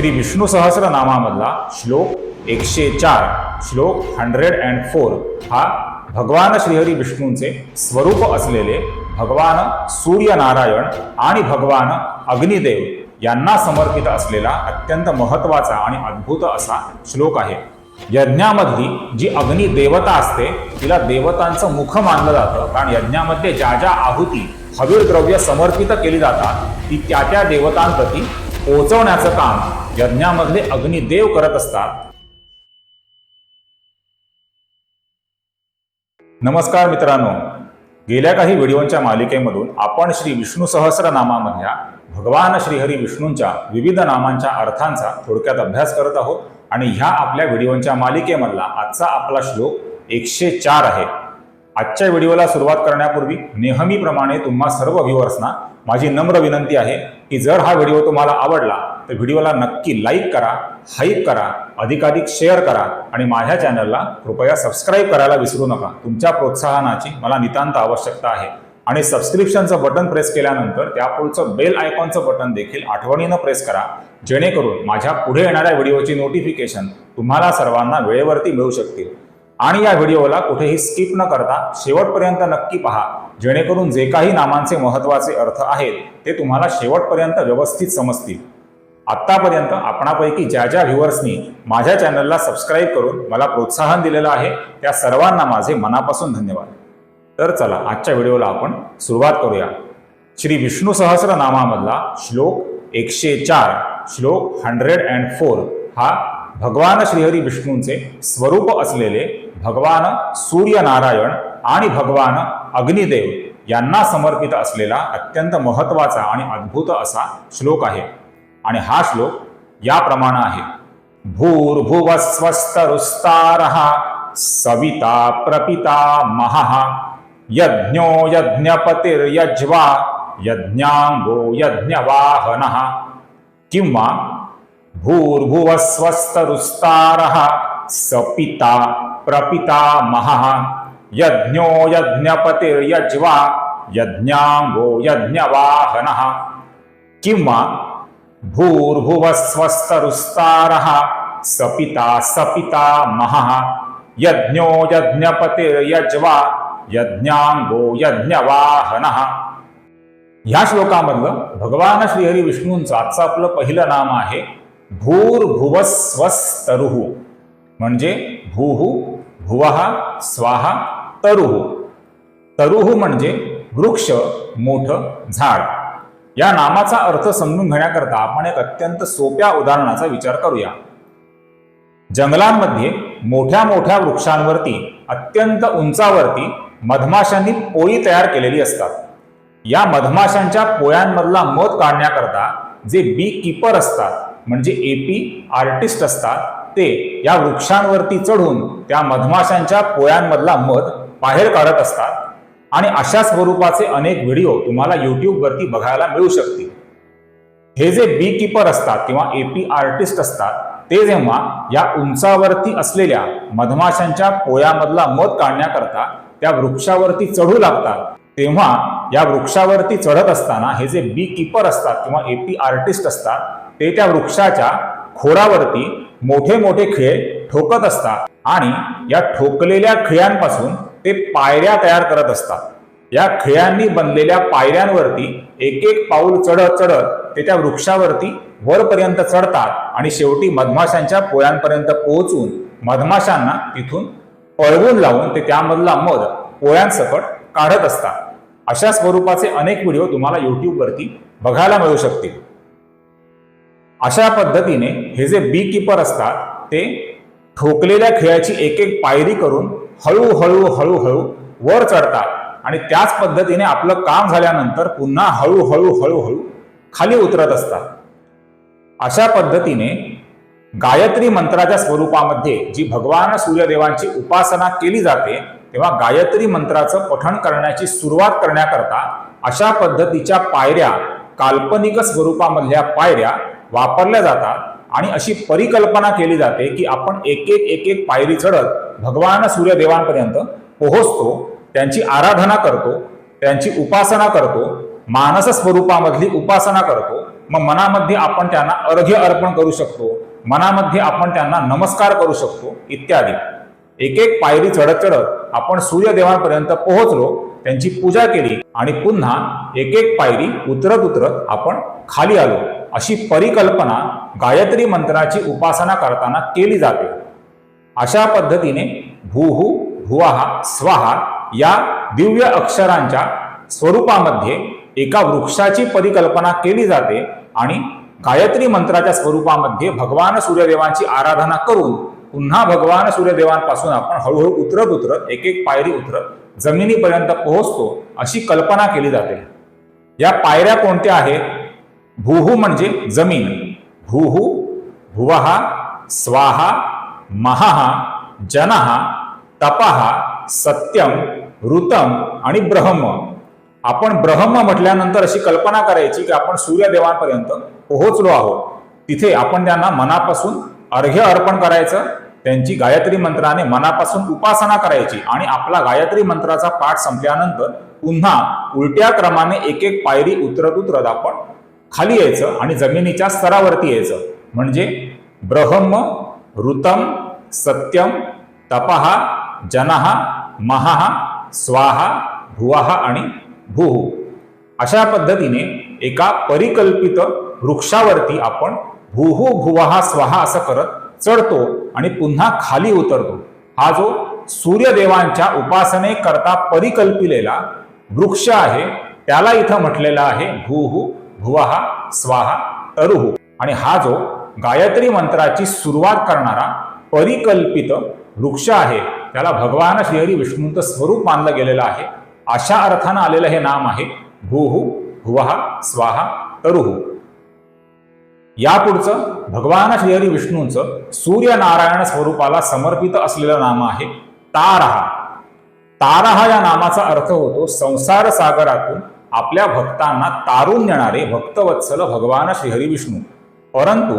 श्री विष्णू सहस्रनामामधला श्लोक एकशे चार श्लोक हंड्रेड अँड फोर हा भगवान श्रीहरी विष्णूंचे स्वरूप असलेले भगवान सूर्यनारायण आणि भगवान अग्निदेव यांना समर्पित असलेला अत्यंत महत्त्वाचा आणि अद्भुत असा श्लोक आहे. यज्ञामधली जी अग्नी देवता असते तिला देवतांचं मुख मानलं जातं. कारण यज्ञामध्ये ज्या ज्या आहुती हवीर द्रव्य समर्पित केली जातात ती त्या त्या देवतांप्रती पोहोचवण्याचं काम. यज्ञामधले अग्निदेव करत असतात. नमस्कार मित्रांनो. गेल्या काही व्हिडिओंच्या मालिकेमधून आपण श्री विष्णू सहस्रनामामधल्या भगवान श्रीहरी विष्णूंच्या विविध नामांच्या अर्थांचा थोडक्यात अभ्यास करत आहोत. आणि ह्या आपल्या व्हिडिओंच्या मालिकेमधला आजचा आपला श्लोक एकशे चार आहे. आजच्या व्हिडिओला सुरुवात करण्यापूर्वी नेहमीप्रमाणे तुम्हा सर्व व्ह्युअर्सना माझी नम्र विनंती आहे की जर हा व्हिडिओ तुम्हाला आवडला तर व्हिडिओला नक्की लाईक करा हाईप करा अधिकाधिक शेअर करा आणि माझ्या चॅनलला कृपया सबस्क्राईब करायला विसरू नका. तुमच्या प्रोत्साहनाची मला नितांत आवश्यकता आहे. आणि सबस्क्रिप्शनचं बटन प्रेस केल्यानंतर त्यापुढचं बेल आयकॉनचं बटन देखील आठवणीनं प्रेस करा जेणेकरून माझ्या पुढे येणाऱ्या व्हिडिओची नोटिफिकेशन तुम्हाला सर्वांना वेळेवरती मिळू शकतील. आणि या व्हिडिओला कुठेही स्किप न करता शेवटपर्यंत नक्की पहा. जेणेकरून जे काही नामांचे महत्त्वाचे अर्थ आहेत ते तुम्हाला शेवटपर्यंत व्यवस्थित समजतील. आत्तापर्यंत आपणापैकी ज्या ज्या व्ह्युअर्सनी माझ्या चॅनलला सबस्क्राईब करून मला प्रोत्साहन दिलेलं आहे त्या सर्वांना माझे मनापासून धन्यवाद. तर चला आजच्या व्हिडिओला आपण सुरुवात करूया. श्री विष्णू सहस्रनामामधला श्लोक एकशे चार श्लोक हंड्रेड अँड फोर हा भगवान श्रीहरी विष्णूंचे स्वरूप असलेले भगवान सूर्यनारायण आणि भगवान अग्निदेव यांना समर्पित असलेला अत्यंत महत्त्वाचा आणि अद्भुत असा श्लोक आहे. आणि हा श्लोक याप्रमाणे आहे. भूर्भुवस्वस्तरुस्तार सविता प्रपिता महः यज्ञो यज्ञपतिर्यज्वा यज्ञांगो यज्ञवाहन किंवा भूर्भुवस्वस्तरुस्तारः सपिता प्रपिता महः। यज्ञो यज्ञपतिर्यज्वा यज्ञांगो यज्ञवाहनः। किंवा भूर्भुवस्वस्तरुस्तारः सपिता सपिता महः। यज्ञो यज्ञपतिर्यज्वा यज्ञांगो यज्ञवाहनः। ह्या श्लोकामधलं भगवान श्रीहरी विष्णूंचं आजचं आपलं पहिलं नाम आहे भूर्भुवस्वस्तरुः. म्हणजे भूहु भुवः स्वाहा तरुः. तरुः म्हणजे वृक्ष मोठं झाड. या नामाचा अर्थ समजून घेण्याकरता आपण एक अत्यंत सोप्या उदाहरणाचा विचार करूया. जंगलांमध्ये मोठ्या मोठ्या वृक्षांवरती अत्यंत उंचावरती मधमाशांनी पोळी तयार केलेली असतात. या मधमाशांच्या पोळ्यांमधला मध काढण्याकरता जे बी किपर असतात म्हणजे एपी आर्टिस्ट असतात ते या वृक्षांवरती चढून त्या मधमाशांच्या पोळ्यांमधला मध बाहेर काढत असतात. आणि अशा स्वरूपाचे अनेक व्हिडिओ तुम्हाला युट्यूबवरती बघायला मिळू शकतील. हे जे बी किपर असतात किंवा एपी आर्टिस्ट असतात ते जेव्हा या उंचावरती असलेल्या मधमाशांच्या पोळ्यामधला मध काढण्याकरता त्या वृक्षावरती चढू लागतात तेव्हा या वृक्षावरती चढत असताना हे जे बी किपर असतात किंवा एपी आर्टिस्ट असतात ते त्या वृक्षाच्या खोडावरती मोठे मोठे खिळे ठोकत असतात आणि या ठोकलेल्या खिळ्यांपासून ते पायऱ्या तयार करत असतात. या खिळ्यांनी बनलेल्या पायऱ्यांवरती एक एक पाऊल चढत चढत ते त्या वृक्षावरती वरपर्यंत चढतात आणि शेवटी मधमाशांच्या पोळ्यांपर्यंत पोहोचून मधमाशांना तिथून पळवून लावून ते त्यामधला मध पोळ्यांसकट काढत असतात. अशा स्वरूपाचे अनेक व्हिडिओ तुम्हाला युट्यूबवरती बघायला मिळू शकतील. अशा पद्धतीने हे जे बी किपर असतात ते ठोकलेल्या खेळाची एक एक पायरी करून हळूहळू हळूहळू वर चढतात. आणि त्याच पद्धतीने आपलं काम झाल्यानंतर पुन्हा हळूहळू हळूहळू खाली उतरत असतात. अशा पद्धतीने गायत्री मंत्राच्या स्वरूपामध्ये जी भगवान सूर्यदेवांची उपासना केली जाते तेव्हा गायत्री मंत्राचं पठण करण्याची सुरुवात करण्याकरता अशा पद्धतीच्या पायऱ्या काल्पनिक स्वरूपामधल्या पायऱ्या वापरल्या जातात आणि अशी परिकल्पना केली जाते की आपण एक एक एक एक पायरी चढत भगवान सूर्यदेवांपर्यंत पोहोचतो त्यांची आराधना करतो त्यांची उपासना करतो मानस स्वरूपामधली उपासना करतो. मग मनामध्ये आपण त्यांना अर्घ्य अर्पण करू शकतो मनामध्ये आपण त्यांना नमस्कार करू शकतो इत्यादी. एक एक पायरी चढत चढत आपण सूर्यदेवांपर्यंत पोहोचलो त्यांची पूजा केली आणि पुन्हा एक एक पायरी उतरत उतरत आपण खाली आलो. अशी परिकल्पना गायत्री मंत्राची उपासना करताना केली जाते. अशा पद्धतीने भूहू भुवाहा स्वाहा या दिव्य अक्षरांच्या स्वरूपामध्ये एका वृक्षाची परिकल्पना केली जाते आणि गायत्री मंत्राच्या स्वरूपामध्ये भगवान सूर्यदेवांची आराधना करून पुन्हा भगवान सूर्यदेवांपासून आपण हळूहळू उतरत उतरत एक एक पायरी उतरत जमिनीपर्यंत पोहोचतो अशी कल्पना केली जाते. या पायऱ्या कोणत्या आहेत? भूहू म्हणजे जमीन. भूहू भुवहा स्वाहा महाहा जनहा तपहा सत्यम ऋतम आणि ब्रह्म. आपण ब्रह्म म्हटल्यानंतर अशी कल्पना करायची की आपण सूर्यदेवांपर्यंत पोहोचलो आहोत. तिथे आपण त्यांना मनापासून अर्घ्य अर्पण करायचं त्यांची गायत्री मंत्राने मनापासून उपासना करायची आणि आपला गायत्री मंत्राचा पाठ संपल्यानंतर पुन्हा उलट्या क्रमाने एक एक पायरी उतरत उतरत आपण खाली यायचं आणि जमिनीच्या स्तरावरती यायचं. म्हणजे ब्रह्म ऋतम सत्यम तपहा जनहा महाहा स्वाहा भुवाहा आणि भूहू अशा पद्धतीने एका परिकल्पित वृक्षावरती आपण भूहू भुवाहा स्वाहा असं करत चढतो आणि पुन्हा खाली उतरतो. हा जो सूर्यदेवांच्या उपासनेकरता परिकल्पिलेला वृक्ष आहे त्याला इथं म्हटलेला आहे भूहू भुवाहा स्वाहा तरुहू आणि हा जो गायत्री मंत्राची सुरुवात करणारा परिकल्पित वृक्ष आहे त्याला भगवान श्रीहरी विष्णूंचं स्वरूप मानलं गेलेलं आहे. अशा अर्थानं आलेलं हे नाम आहे भूहू भुवहा स्वाहा तरुहू यापुढचं भगवान श्रीहरी विष्णूंचं सूर्यनारायण स्वरूपाला समर्पित असलेलं नाम आहे तारहा. तारहा या नामाचा अर्थ होतो संसार सागरातून आपल्या भक्तांना तारून नेणारे भक्तवत्सल भगवान श्रीहरी विष्णू. परंतु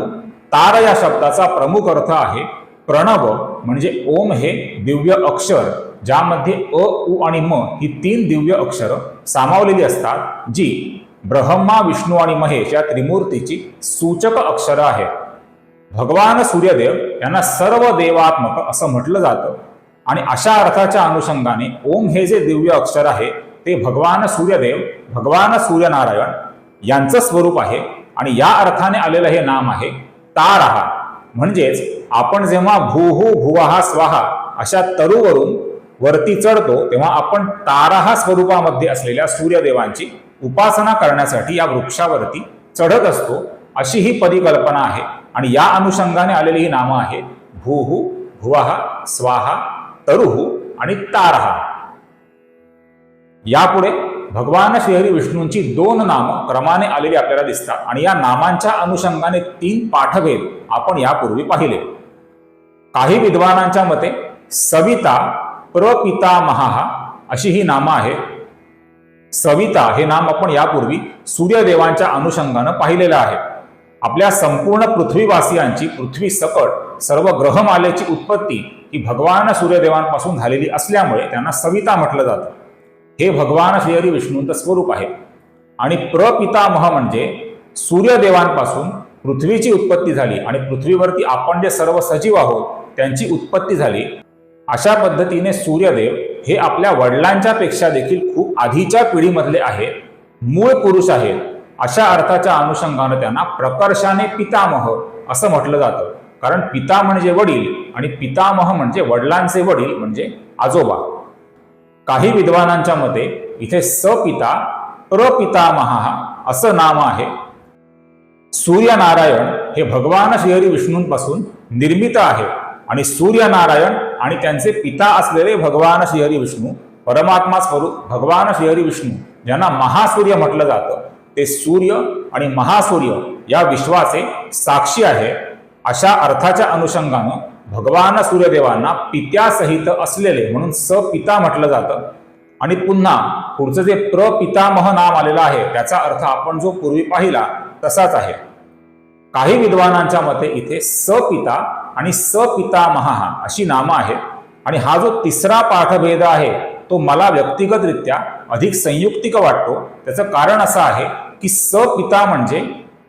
तार या शब्दाचा प्रमुख अर्थ आहे प्रणव म्हणजे ओम हे दिव्य अक्षर ज्यामध्ये अ उ आणि म ही तीन दिव्य अक्षरं सामावलेली असतात जी ब्रह्मा विष्णू आणि महेश या त्रिमूर्तीची सूचक अक्षरं आहेत. भगवान सूर्यदेव यांना सर्व देवात्मक असं म्हटलं जातं. आणि अशा अर्थाच्या अनुषंगाने ओम हे जे दिव्य अक्षर आहे ते भगवान सूर्यदेव भगवान सूर्यनारायण यांचं स्वरूप आहे आणि या अर्थाने आलेलं हे नाम आहे तारहा म्हणजेच आपण जेव्हा भूहू भुवाहा स्वाहा अशा तरुवरून वरती चढतो तेव्हा आपण ताराहा स्वरूपामध्ये असलेल्या सूर्यदेवांची उपासना करण्यासाठी या वृक्षावरती चढत असतो अशी ही परिकल्पना आहे. आणि या अनुषंगाने आलेली ही नामं आहेत भूहू भुवाहा स्वाहा तरुहू आणि तारहा यापुढे भगवान श्रीहरी विष्णूंची दोन नामं क्रमाने आलेली आपल्याला दिसतात. आणि या नामांच्या अनुषंगाने तीन पाठभेद आपण यापूर्वी पाहिले. काही विद्वानांच्या मते सविता प्रपितामहा अशी ही नामं आहेत. सविता हे नाम आपण यापूर्वी सूर्यदेवांच्या अनुषंगानं पाहिलेलं आहे. आपल्या संपूर्ण पृथ्वीवासियांची पृथ्वी सकट सर्व ग्रहमालेची उत्पत्ती ही भगवान सूर्यदेवांपासून झालेली असल्यामुळे त्यांना सविता म्हटलं जातं. हे भगवान श्रीहरी विष्णूंचं स्वरूप आहे. आणि प्रपितामह म्हणजे सूर्यदेवांपासून पृथ्वीची उत्पत्ती झाली आणि पृथ्वीवरती आपण जे सर्व सजीव आहोत त्यांची उत्पत्ती झाली. अशा पद्धतीने सूर्यदेव हे आपल्या वडिलांच्या पेक्षा देखील खूप आधीच्या पिढीमधले आहेत. मूळ पुरुष आहेत. अशा अर्थाच्या अनुषंगानं त्यांना प्रकर्षाने पितामह असं म्हटलं जातं. कारण पिता म्हणजे वडील आणि पितामह म्हणजे वडिलांचे वडील म्हणजे आजोबा. काही विद्वानांच्या मते इथे सपिता प्रपितामहा असं नाम आहे. सूर्यनारायण हे भगवान श्रीहरी विष्णूंपासून निर्मित आहे आणि सूर्यनारायण आणि त्यांचे पिता असलेले भगवान श्रीहरी विष्णू परमात्मा स्वरूप भगवान श्रीहरी विष्णू ज्यांना महासूर्य म्हटलं जातं ते सूर्य आणि महासूर्य या विश्वाचे साक्षी आहे. अशा अर्थाच्या अनुषंगानं भगवान सूर्यदेवांना पित्यासहित असलेले म्हणून सपिता म्हटलं जातं. आणि पुन्हा पुढचं जे प्रपितामह नाम आलेलं आहे त्याचा अर्थ आपण जो पूर्वी पाहिला तसाच आहे. काही विद्वानांच्या मते इथे सपिता आणि सपितामहा अशी नामं आहेत. आणि हा जो तिसरा पाठभेद आहे तो मला व्यक्तिगतरित्या अधिक संयुक्तिक वाटतो. त्याचं कारण असं आहे की सपिता म्हणजे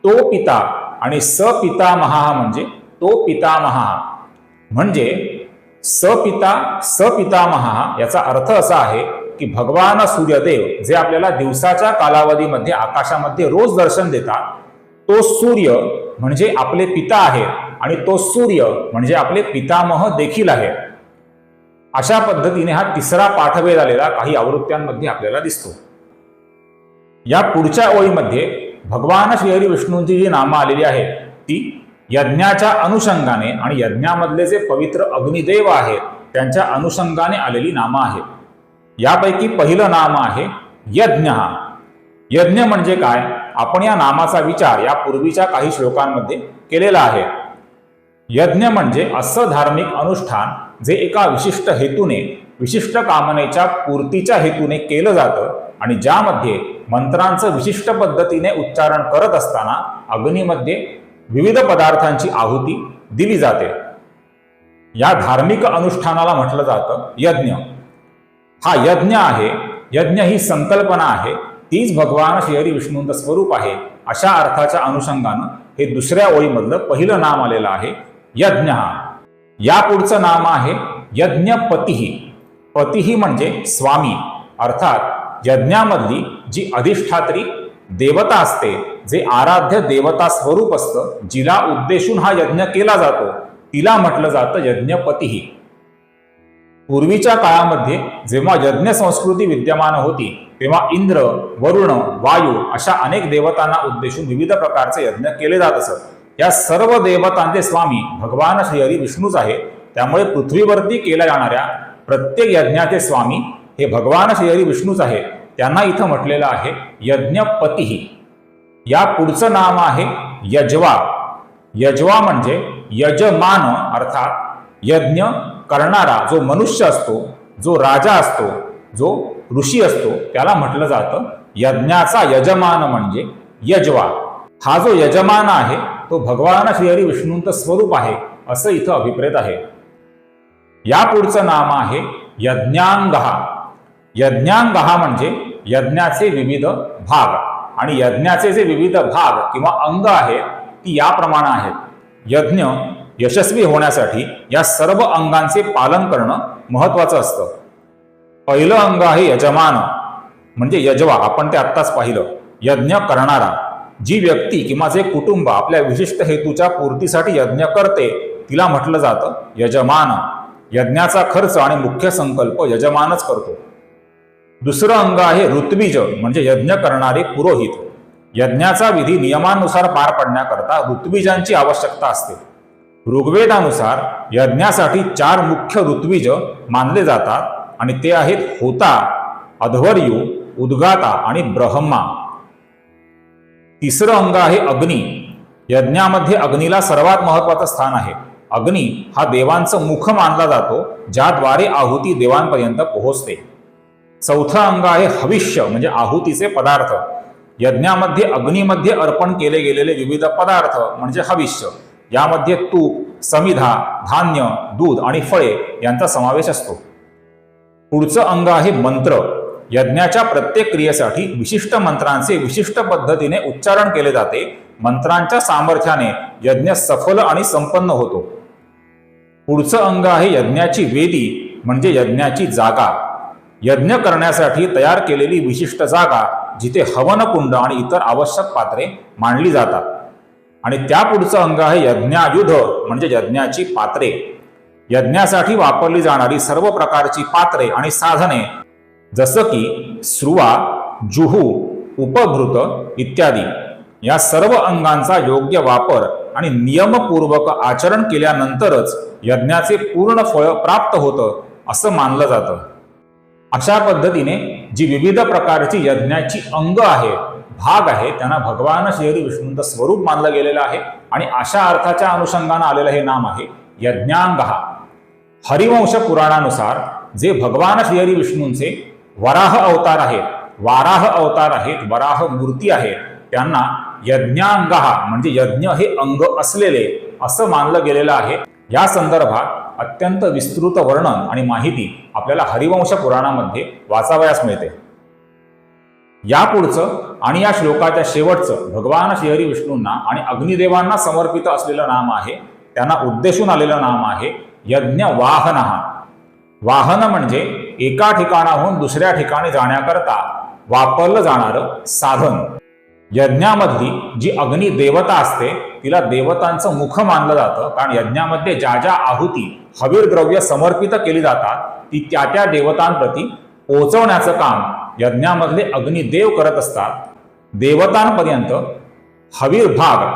तो पिता आणि सपितामहा म्हणजे तो पितामहा. म्हणजे सपिता सपितामहा याचा अर्थ असा आहे की भगवान सूर्यदेव जे आपल्याला दिवसाच्या कालावधीमध्ये आकाशामध्ये रोज दर्शन देतात तो सूर्य म्हणजे आपले पिता आहेत आणि तो सूर्य म्हणजे आपले पितामह देखील आहे. अशा पद्धतीने हा तिसरा पाठभेद आलेला काही आवृत्त्यांमध्ये आपल्याला दिसतो. या पुढच्या ओळीमध्ये भगवान श्रीहरी विष्णूंची जी नामं आलेली आहेत ती यज्ञाच्या अनुषंगाने आणि यज्ञामधले जे पवित्र अग्निदेव आहेत त्यांच्या अनुषंगाने आलेली नामं आहेत. यापैकी पहिलं नाम आहे यज्ञ. यज्ञ म्हणजे काय? आपण या नामाचा विचार या पूर्वीच्या काही श्लोकांमध्ये केलेला आहे. यज्ञ म्हणजे असं धार्मिक अनुष्ठान जे एका विशिष्ट हेतूने विशिष्ट कामनेच्या पूर्तीच्या हेतूने केलं जातं आणि ज्यामध्ये मंत्रांचं विशिष्ट पद्धतीने उच्चारण करत असताना अग्नीमध्ये विविध पदार्थांची आहुती दिली जाते. या धार्मिक अनुष्ठानाला म्हटलं जातं यज्ञ. हा यज्ञ आहे यज्ञ ही संकल्पना आहे तीच भगवान श्रीहरी विष्णूंचं स्वरूप आहे अशा अर्थाच्या अनुषंगानं हे दुसऱ्या ओळीमधलं पहिलं नाम आलेलं आहे यज्ञ. या पुढचं नाम आहे यज्ञपतीही. पतीही म्हणजे स्वामी. अर्थात यज्ञामधली जी अधिष्ठात्री देवता असते जे आराध्य देवता स्वरूप असतं जिला उद्देशून हा यज्ञ केला जातो तिला म्हटलं जातं यज्ञपतीही. पूर्वीच्या काळामध्ये जेव्हा यज्ञ संस्कृती विद्यमान होती तेव्हा इंद्र वरुण वायू अशा अनेक देवतांना उद्देशून विविध प्रकारचे यज्ञ केले जात असत. या सर्व देवतांचे स्वामी भगवान श्रीहरी विष्णूच आहे त्यामुळे पृथ्वीवरती केल्या जाणाऱ्या प्रत्येक यज्ञाचे स्वामी हे भगवान श्रीहरी विष्णूच आहे त्यांना इथं म्हटलेलं आहे यज्ञपतीही. या पुढचं नाम आहे यजवा. यजवा म्हणजे यजमान अर्थात यज्ञ करणारा जो मनुष्य असतो जो राजा असतो जो ऋषी असतो त्याला म्हटलं जातं यज्ञाचा यजमान म्हणजे यजवा. हा जो यजमान आहे तो भगवान श्रीहरी विष्णूंचं स्वरूप आहे असं इथं अभिप्रेत आहे. या पुढचं नाम आहे यज्ञांगहा. यज्ञांगहा म्हणजे यज्ञाचे विविध भाग. आणि यज्ञाचे जे विविध भाग किंवा अंग आहेत ती याप्रमाणे आहेत. यज्ञ यशस्वी होण्यासाठी या सर्व अंगांचे पालन करणं महत्वाचं असतं. पहिलं अंग आहे यजमान म्हणजे यजवा. आपण ते आत्ताच पाहिलं. यज्ञ करणारा जी व्यक्ती किंवा जे कुटुंब आपल्या विशिष्ट हेतूच्या पूर्तीसाठी यज्ञ करते तिला म्हटलं जातं यजमान. यज्ञाचा खर्च आणि मुख्य संकल्प यजमानच करतो. दुसरं अंग आहे ऋत्विज म्हणजे यज्ञ करणारे पुरोहित. यज्ञाचा विधी नियमानुसार पार पडण्याकरता ऋत्विजांची आवश्यकता असते. ऋग्वेदानुसार यज्ञासाठी चार मुख्य ऋत्विज मानले जातात आणि ते आहेत होता अध्वर्यू उद्गाता आणि ब्रह्मा. तिसरं अंग आहे अग्नी. यज्ञामध्ये अग्नीला सर्वात महत्वाचं स्थान आहे. अग्नी हा देवांचं मुख मानला जातो ज्याद्वारे आहुती देवांपर्यंत पोहोचते. चौथं अंग आहे हविष्य म्हणजे आहुतीचे पदार्थ. यज्ञामध्ये अग्नीमध्ये अर्पण केले गेलेले विविध पदार्थ म्हणजे हविष्य. यामध्ये तूप समिधा धान्य दूध आणि फळे यांचा समावेश असतो. पुढचं अंग आहे मंत्र. यज्ञाच्या प्रत्येक क्रियेसाठी विशिष्ट मंत्रांचे विशिष्ट पद्धतीने उच्चारण केले जाते. मंत्रांच्या सामर्थ्याने यज्ञ सफल आणि संपन्न होतो. पुढचं अंग आहे यज्ञाची वेदी म्हणजे यज्ञाची जागा. यज्ञ करण्यासाठी तयार केलेली विशिष्ट जागा जिथे हवनकुंड आणि इतर आवश्यक पात्रे मांडली जातात. आणि त्या पुढचं अंग आहे यज्ञायुध म्हणजे यज्ञाची पात्रे. यज्ञासाठी वापरली जाणारी सर्व प्रकारची पात्रे आणि साधने जसं की स्रुवा जुहू उपभृत इत्यादी. या सर्व अंगांचा योग्य वापर आणि नियमपूर्वक आचरण केल्यानंतरच यज्ञाचे पूर्ण फळ प्राप्त होतं असं मानलं जातं. अशा पद्धतीने जी विविध प्रकारची यज्ञाची अंग आहे भाग आहे त्यांना भगवान श्रीहरी विष्णूंचं स्वरूप मानलं गेलेलं आहे आणि अशा अर्थाच्या अनुषंगानं आलेलं हे नाम आहे यज्ञांगहा हरिवंश पुराणानुसार जे भगवान श्रीहरी विष्णूंचे वराह अवतार आहेत वाराह अवतार आहेत वराह मूर्ती आहेत त्यांना यज्ञांगहा म्हणजे यज्ञ हे अंग असलेले असं मानलं गेलेलं आहे. या संदर्भात अत्यंत विस्तृत वर्णन आणि माहिती आपल्याला हरिवंश पुराणामध्ये वाचावयास मिळते. या पुढचं आणि या श्लोकाच्या शेवटचं भगवान श्रीहरी विष्णूंना आणि अग्निदेवांना समर्पित असलेलं नाम आहे त्यांना उद्देशून आलेलं नाम आहे यज्ञ वाहन. वाहन म्हणजे एका ठिकाणाहून दुसऱ्या ठिकाणी जाण्याकरता वापरलं जाणारं साधन. यज्ञामधली जी अग्नी देवता असते तिला देवतांचं मुख मानलं जातं. कारण यज्ञामध्ये ज्या ज्या आहुती हवीर द्रव्य समर्पित केली जातात ती त्या त्या देवतांप्रती पोचवण्याचं काम यज्ञामधले अग्निदेव करत असतात. देवतांपर्यंत हवीर भाग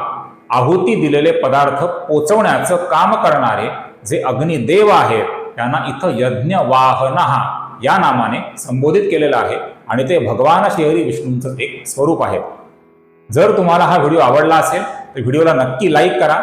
आहुती दिलेले पदार्थ पोचवण्याचं काम करणारे जे अग्निदेव आहेत त्यांना इथं यज्ञवाहनहा या नामाने संबोधित केलेलं आहे. आणि ते भगवान श्रीहरी विष्णूंचं एक स्वरूप आहे. जर तुम्हाला हा व्हिडिओ आवडला असेल तर व्हिडिओला नक्की लाईक करा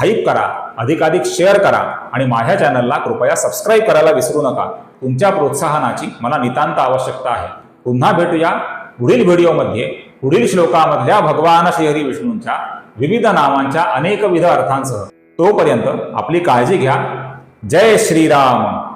हाईप करा अधिकाधिक शेअर करा आणि माझ्या चॅनलला कृपया सबस्क्राईब करायला विसरू नका. तुमच्या प्रोत्साहनाची मला नितांत आवश्यकता आहे. पुन्हा भेटूया पुढील व्हिडिओमध्ये पुढील श्लोकामधल्या भगवान श्रीहरी विष्णूंच्या विविध नामांच्या अनेकविध अर्थांसह. तोपर्यंत आपली काळजी घ्या. जय श्रीराम.